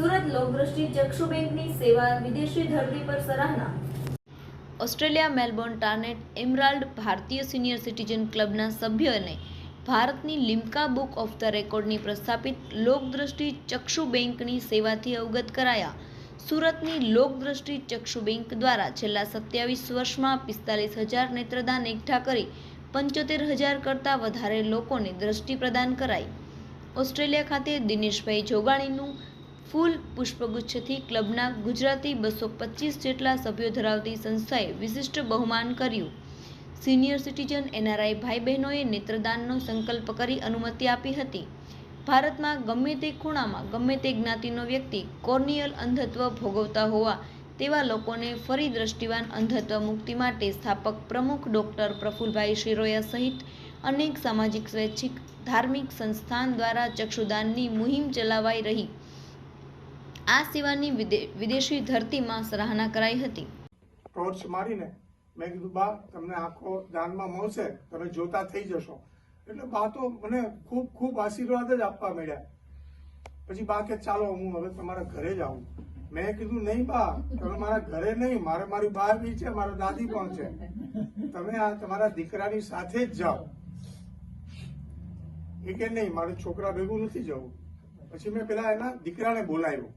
સુરત લોકદ્રષ્ટિ ચક્ષુ બેંકની સેવા વિદેશી ધરતી પર સરાહના. ઓસ્ટ્રેલિયા મેલબોર્ન ટાર્નેટ એમરાલ્ડ ભારતીય સિનિયર સિટીઝન ક્લબના સભ્યને ભારતની લિમ્કા બુક ઓફ ધ રેકોર્ડની પ્રસ્થાપિત લોકદ્રષ્ટિ ચક્ષુ બેંકની સેવાથી અવગત કરાયા. સુરતની લોકદ્રષ્ટિ ચક્ષુ બેંક દ્વારા છેલ્લા સત્યાવીસ વર્ષમાં પિસ્તાલીસ હજાર નેત્રદાન એકઠા કરી પંચોતેર હજાર કરતાં વધારે લોકોને દ્રષ્ટિ પ્રદાન કરાઈ. ઓસ્ટ્રેલિયા ખાતે દિનેશભાઈ જોગાણીનું ફૂલ પુષ્પગુચ્છથી ક્લબના ગુજરાતી બસો પચીસ જેટલા સભ્યો ધરાવતી સંસ્થાએ વિશિષ્ટ બહુમાન કર્યું. સિનિયર સિટીઝન એનઆરઆઈ ભાઈ બહેનોએ નેત્રદાનનો સંકલ્પ કરી અનુમતિ આપી હતી. ભારતમાં ગમે તે ખૂણામાં ગમે તે જ્ઞાતિનો વ્યક્તિ કોર્નિયલ અંધત્વ ભોગવતા હોવા તેવા લોકોને ફરી દ્રષ્ટિવાન અંધત્વ મુક્તિ માટે સ્થાપક પ્રમુખ ડૉક્ટર પ્રફુલભાઈ શિરોયા સહિત અનેક સામાજિક, સ્વૈચ્છિક, ધાર્મિક સંસ્થાન દ્વારા ચક્ષુદાનની મુહિમ ચલાવાઈ રહી. આ સેવાની વિદેશી ધરતીમાં સરાહના કરાઈ હતી. ટોર્ચ મારીને મેં કીધું, બા, તમને આંખો દાનમાં મળશે, તમે જોતા થઈ જશો. એટલે બા તો મને ખૂબ ખૂબ આશીર્વાદ જ આપવા મળ્યા પછી બા કે, ચાલો, હું હવે તમારા ઘરે જ આવું. મેં કીધું, નહીં બા, તમે મારા ઘરે નહીં, મારે મારી બા બી છે, મારા દાદી પણ છે. તમે આ તમારા દીકરાની સાથે જ જાઓ. એ કે, નહીં, મારે છોકરા ભેગું નથી જવું. પછી મેં પેલા એના દીકરાને બોલાવ્યો.